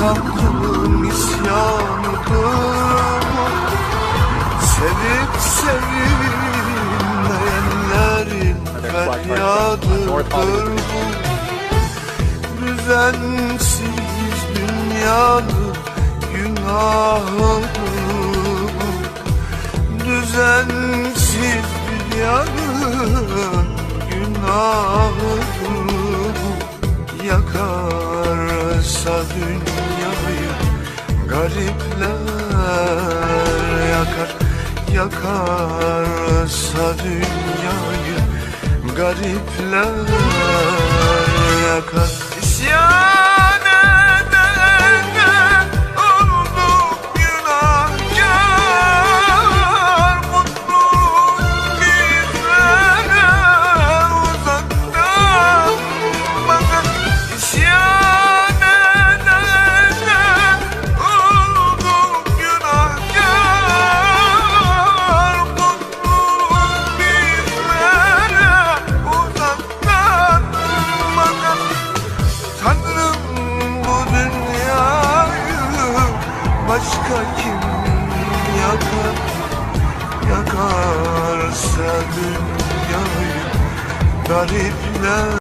Tanrım isyanıdır Sevip sevilmeyenlerin feryadıdır. Bu Düzensiz dünyanın günahıdır bu. Düzensiz dünyanın günahıdır bu Yakarsa dünyayı garipler yakar Yakarsa dünyayı garipler başka kim yakar Yakarsa dünyayı garipler